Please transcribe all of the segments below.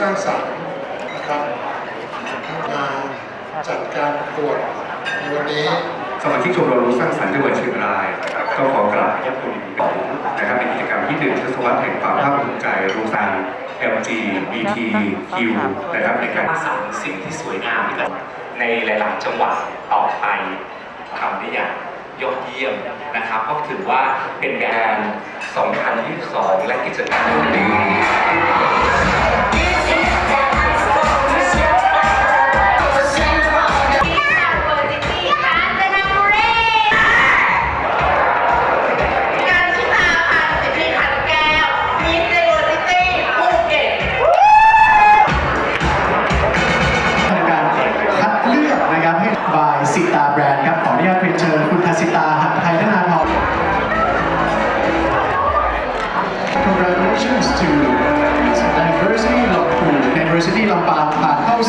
สร้างสรรค์นะครับมาจัดการประกวดในวันนี้สมาชิกชมรมรู้สร้างสรรค์จังหวัดเชียงรายก็ขอกราบขอบคุณต่อนะครับเป็นกิจกรรมที่หนึ่งทศวรรษแห่งความภาคภูมิใจรู้สร้าง LGBTQ นะครับในการสร้างสิ่งที่สวยงามให้กับในหลาย ๆ จังหวัดต่อไปทำได้อย่างยอดเยี่ยมนะครับก็ถือว่าเป็นงาน 2022 และกิจกรรมใน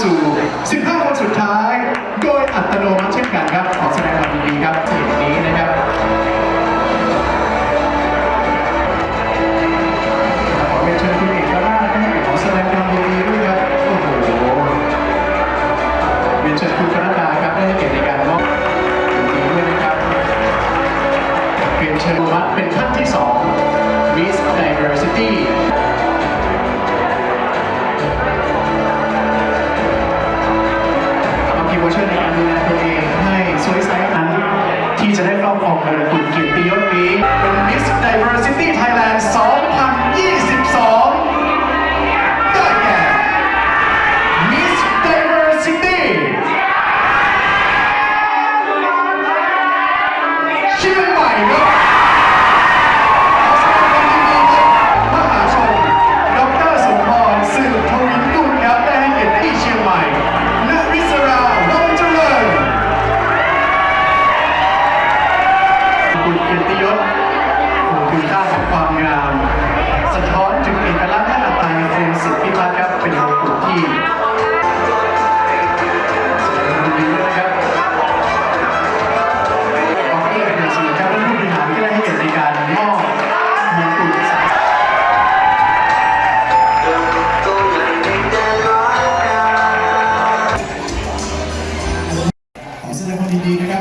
สู่ 15 คนสุดท้าย โดยอัตโนมัติเช่นกันครับ ขอแสดงความยินดีครับที่นี้นะครับขอเชิญคุณเอกราคขอแสดงความยินดีด้วยครับ โอ้โหเนชิญคุณกระครับให้เกียรติในการมอบยินดีด้วยนะครับเชิญวัดเป็นท่านที่2 Miss Diversity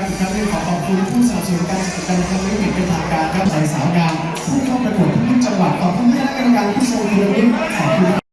อีกครั้งนึงขอขอบคุณผู้สนับสนุนการจัดกาจกรรมครั้งนี้อย่างเป็นทางการครับส่สาวงามผู้เข้าประกวดทุกจังหวัดขอบคุณคณะกรรมการผู้ทรงคุณวุฒิขอบคุณ